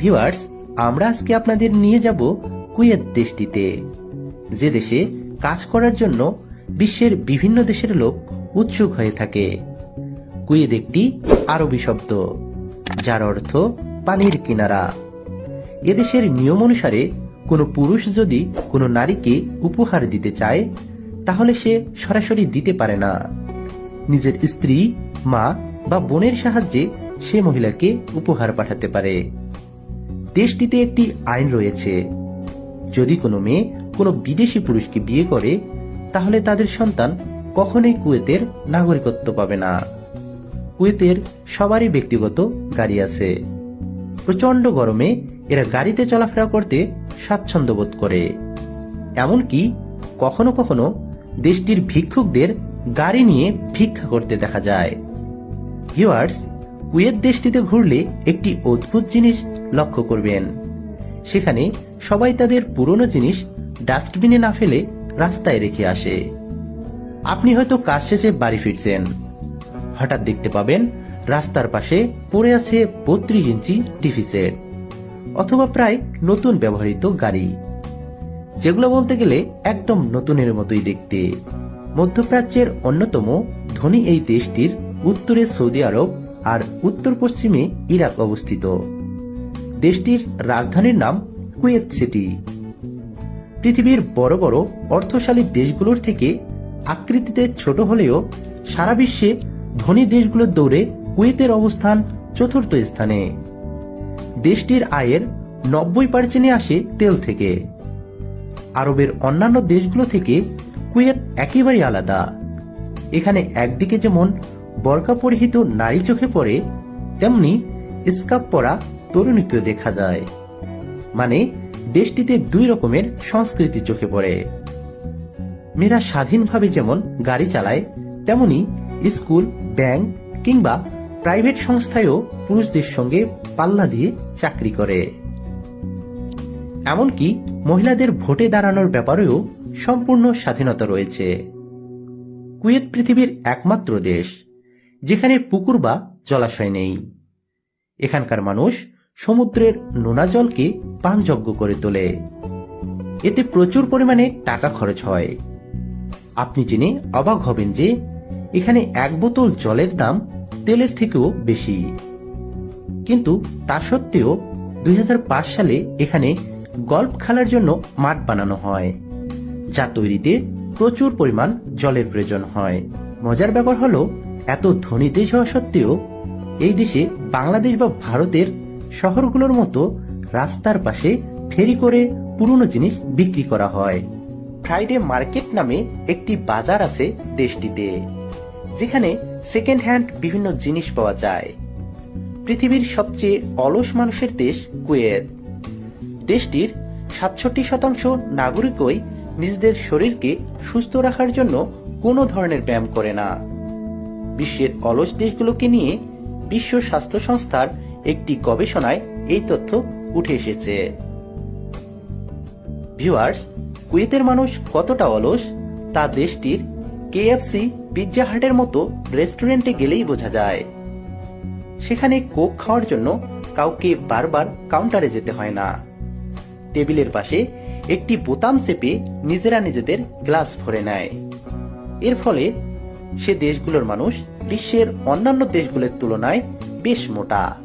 Viewers আমরা আজকে আপনাদের নিয়ে যাব কুয়েত দেশটিতে, যে দেশে কাজ করার জন্য বিশ্বের বিভিন্ন দেশের লোক উৎসুক হয়ে থাকে। কুয়েত একটি আরবি শব্দ, যার অর্থ পানির কিনারা। এদেশের নিয়ম অনুসারে কোনো পুরুষ যদি কোনো নারীকে উপহার দিতে চায়, তাহলে সে সরাসরি দিতে পারে না। নিজের স্ত্রী, মা বা বোনের সাহায্যে সে মহিলাকে উপহার পাঠাতে পারে। দেশটিতে একটি আইন রয়েছে। যদি কোনো মেয়ে কোনো বিদেশি পুরুষকে বিয়ে করে, তাহলে তাদের সন্তান কখনোই কুয়েতের নাগরিকত্ব পাবে না। কুয়েতের সবারই ব্যক্তিগত গাড়ি আছে। প্রচণ্ড গরমে এরা গাড়িতে চলাফেরা করতে স্বাচ্ছন্দ্য বোধ করে। এমনকি কখনো কখনো দেশটির ভিক্ষুকদের গাড়ি নিয়ে ভিক্ষা করতে দেখা যায়। ভিউয়ার্স কুয়েত দেশটিতে ঘুরলে একটি অদ্ভুত জিনিস লক্ষ্য করবেন। সেখানে সবাই তাদের পুরনো জিনিস ডাস্টবিনে না ফেলে রাস্তায় রেখে আসে। আপনি হয়তো কাজ শেষে বাড়ি ফিরছেন। হঠাৎ দেখতে পাবেন রাস্তার পাশে পড়ে আছে বত্রিশ ইঞ্চি টিভি সেট অথবা প্রায় নতুন ব্যবহৃত গাড়ি। যেগুলো বলতে গেলে একদম নতুনের মতোই দেখতে। মধ্যপ্রাচ্যের অন্যতম ধনী এই দেশটির উত্তরে সৌদি আরব আর উত্তর পশ্চিমে ইরাক অবস্থিত। দেশটির রাজধানীর নাম কুয়েত সিটি। পৃথিবীর বড় বড় অর্থশালী দেশগুলোর থেকে আকৃতিতে ছোট হলেও সারা বিশ্বে ধনী দেশগুলোর দৌড়ে কুয়েতের অবস্থান চতুর্থ স্থানে। দেশটির আয়ের নব্বই পার্সেন্টে আসে তেল থেকে। আরবের অন্যান্য দেশগুলো থেকে কুয়েত একেবারে আলাদা। এখানে একদিকে যেমন বরকা পরিহিত নারী চোখে পড়ে, তেমনি স্কাপ পরা তরুণীকেও দেখা যায়। মানে দেশটিতে দুই রকমের সংস্কৃতি চোখে পড়ে। মেয়েরা স্বাধীনভাবে যেমন গাড়ি চালায়, তেমনি স্কুল, ব্যাংক কিংবা প্রাইভেট সংস্থায়ও পুরুষদের সঙ্গে পাল্লা দিয়ে চাকরি করে। এমনকি মহিলাদের ভোটে দাঁড়ানোর ব্যাপারেও সম্পূর্ণ স্বাধীনতা রয়েছে। কুয়েত পৃথিবীর একমাত্র দেশ। যেখানে পুকুর বা জলাশয় নেই। এখানকার মানুষ সমুদ্রের নোনা জলকে পানযোগ্য করে তোলে। এতে প্রচুর পরিমাণে টাকা খরচ হয়। আপনি জেনে অবাক হবেন যে এখানে এক বোতল জলের দাম তেলের থেকেও বেশি। কিন্তু তা সত্ত্বেও দুই হাজার পাঁচ সালে এখানে গল্ফ খেলার জন্য মাঠ বানানো হয়, যা তৈরিতে প্রচুর পরিমাণ জলের প্রয়োজন হয়। মজার ব্যাপার হলো এত ধনী দেশ হওয়া সত্ত্বেও এই দেশে বাংলাদেশ বা ভারতের শহরগুলোর মতো রাস্তার পাশে ফেরি করে পুরনো জিনিস বিক্রি করা হয়। ফ্রাইডে মার্কেট নামে একটি বাজার আছে দেশটিতে, যেখানে সেকেন্ড হ্যান্ড বিভিন্ন জিনিস পাওয়া যায়। পৃথিবীর সবচেয়ে অলস মানুষের দেশ কুয়েত। দেশটির সাতষট্টি শতাংশ নাগরিকই নিজেদের শরীরকে সুস্থ রাখার জন্য কোনো ধরনের ব্যায়াম করে না। বিশ্বের অলস দেশগুলোকে নিয়ে বিশ্ব স্বাস্থ্য সংস্থার একটি গবেষণায় এই তথ্য উঠে এসেছে। ভিউয়ার্স, কুয়েতের মানুষ কতটা অলস? তা দেশটির কেএফসি পিৎজা হাটের মতো রেস্টুরেন্টে গেলেই বোঝা যায়। সেখানে কোক খাওয়ার জন্য কাউকে বারবার কাউন্টারে যেতে হয় না। টেবিলের পাশে একটি বোতাম চেপে নিজেরা নিজেদের গ্লাস ভরে নেয়। এর ফলে সে দেশগুলোর মানুষ বিশ্বের অন্যান্য দেশগুলোর তুলনায় বেশ মোটা।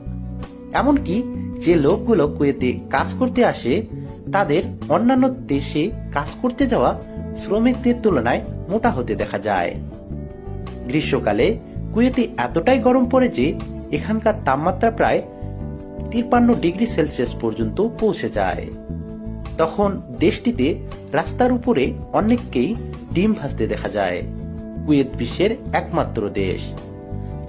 এমনকি যে লোকগুলো কুয়েতে কাজ করতে আসে, তাদের অন্যান্য দেশে কাজ করতে যাওয়া শ্রমিকদের তুলনায় মোটা হতে দেখা যায়। গ্রীষ্মকালে কুয়েতে এতটাই গরম পড়ে যে এখানকার তাপমাত্রা প্রায় তিপ্পান্ন ডিগ্রি সেলসিয়াস পর্যন্ত পৌঁছে যায়। তখন দেশটিতে রাস্তার উপরে অনেককেই ডিম ভাজতে দেখা যায়। কুয়েত বিশ্বের একমাত্র দেশ,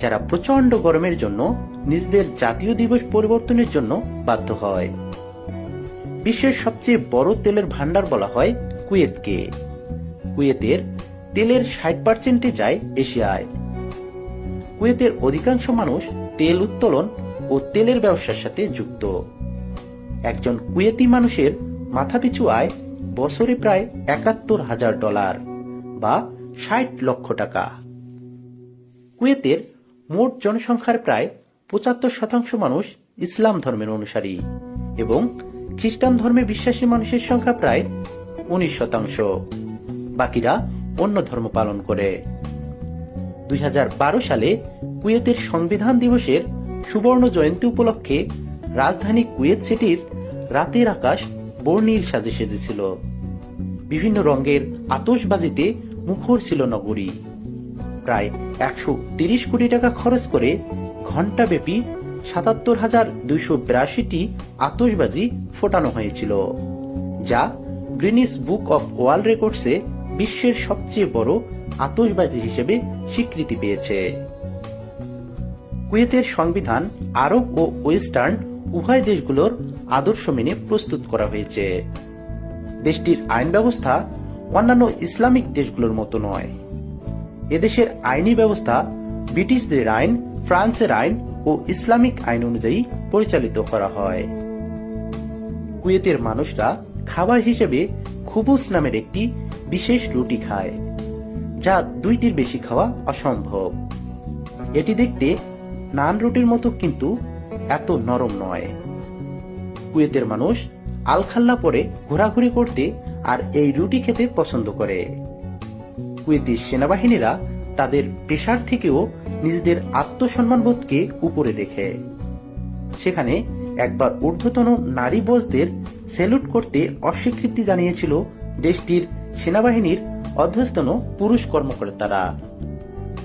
যারা প্রচণ্ড গরমের জন্য নিজেদের জাতীয় দিবস পরিবর্তনের জন্য বাধ্য হয়। বিশ্বের সবচেয়ে বড় তেলের ভান্ডার বলা হয় কুয়েতকে। কুয়েতের তেলের ষাট পার্সেন্টে যায় এশিয়ায়। কুয়েতের অধিকাংশ মানুষ তেল উত্তোলন ও তেলের ব্যবসার সাথে যুক্ত। একজন কুয়েতি মানুষের মাথাপিছু আয় বছরে প্রায় একাত্তর হাজার ডলার বা ষাট লক্ষ টাকা। কুয়েতের মোট জনসংখ্যার প্রায় পঁচাত্তর শতাংশ মানুষ ইসলাম ধর্মের অনুসারী এবং খ্রিস্টান ধর্মে বিশ্বাসী মানুষের সংখ্যা প্রায় উনিশ শতাংশ। বাকিরা অন্য ধর্ম পালন করে। দুই হাজার বারো সালে কুয়েতের সংবিধান দিবসের সুবর্ণ জয়ন্তী উপলক্ষে রাজধানী কুয়েত সিটির রাতের আকাশ বর্ণিল সাজে সেজেছিল। বিভিন্ন রঙের আতশবাজিতে মুখর ছিল নগরী। প্রায় একশো তিরিশ কোটি টাকা খরচ করে ঘণ্টাব্যাপী সাতাত্তর হাজার দুইশো বিরাশিটি আতশবাজি ফোটানো হয়েছিল, যা গ্রিনিস বুক অব ওয়ার্ল্ড রেকর্ডসে বিশ্বের সবচেয়ে বড় আতশবাজি হিসেবে স্বীকৃতি পেয়েছে। কুয়েতের সংবিধান, আরব ও ওয়েস্টার্ন উভয় দেশগুলোর আদর্শ মেনে প্রস্তুত করা হয়েছে। দেশটির আইন ব্যবস্থা অন্যান্য ইসলামিক দেশগুলোর মতো নয়। এদেশের আইনি ব্যবস্থা, ব্রিটিশদের আইন, ফ্রান্সের আইন ও ইসলামিক আইন অনুযায়ী পরিচালিত করা হয়। কুয়েতের মানুষরা খাবার হিসেবে খুবুস নামের একটি বিশেষ রুটি খায়, যা দুইটির বেশি খাওয়া অসম্ভব। এটি দেখতে নান রুটির মতো কিন্তু এত নরম নয়। কুয়েতের মানুষ আলখাল্লা পরে ঘোরাঘুরি করতে আর এই রুটি খেতে পছন্দ করে। কুয়েতি সেনাবাহিনীরা তাদের পেশার থেকেও নিজেদের আত্মসম্মানবোধকে উপরে দেখে। সেখানে একবার ঊর্ধ্বতন নারী বসদের স্যালুট করতে অস্বীকৃতি জানিয়েছিল দেশটির সেনাবাহিনীর অধ্যস্তন পুরুষ কর্মকর্তারা।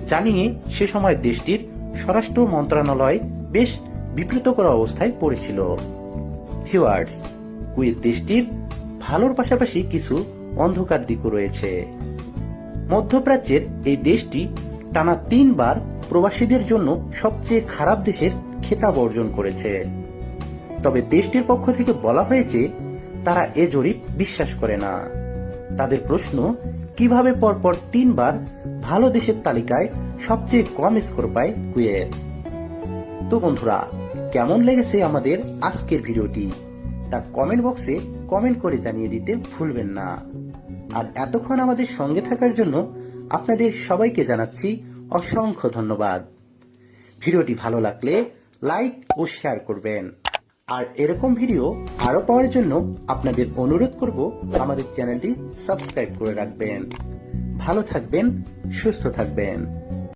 জানিয়ে সে সময় দেশটির স্বরাষ্ট্র মন্ত্রণালয় বেশ বিব্রতকর অবস্থায় পড়েছিল। ভিউয়ার্স কুয়েত দেশটির ভালোর পাশাপাশি কিছু অন্ধকার দিকও রয়েছে। মধ্যপ্রাচ্যের এই দেশটি টানা তিনবার প্রবাসীদের জন্য সবচেয়ে খারাপ দেশের খেতাব অর্জন করেছে। তবে দেশটির পক্ষ থেকে বলা হয়েছে, তারা এ জরিপ বিশ্বাস করে না। তাদের প্রশ্ন, কীভাবে পরপর তিনবার ভালো দেশের তালিকায় সবচেয়ে কম স্কোর পায় কুয়েত? তো বন্ধুরা, কেমন লেগেছে আমাদের আজকের ভিডিওটি? তা কমেন্ট বক্সে কমেন্ট করে জানিয়ে দিতে ভুলবেন না। আর এতক্ষণ আমাদের সঙ্গে থাকার জন্য আপনাদের সবাইকে জানাচ্ছি অসংখ্য ধন্যবাদ। ভিডিওটি ভালো লাগলে লাইক ও শেয়ার করবেন। আর এরকম ভিডিও আরও পাওয়ার জন্য আপনাদের অনুরোধ করব আমাদের চ্যানেলটি সাবস্ক্রাইব করে রাখবেন। ভালো থাকবেন, সুস্থ থাকবেন।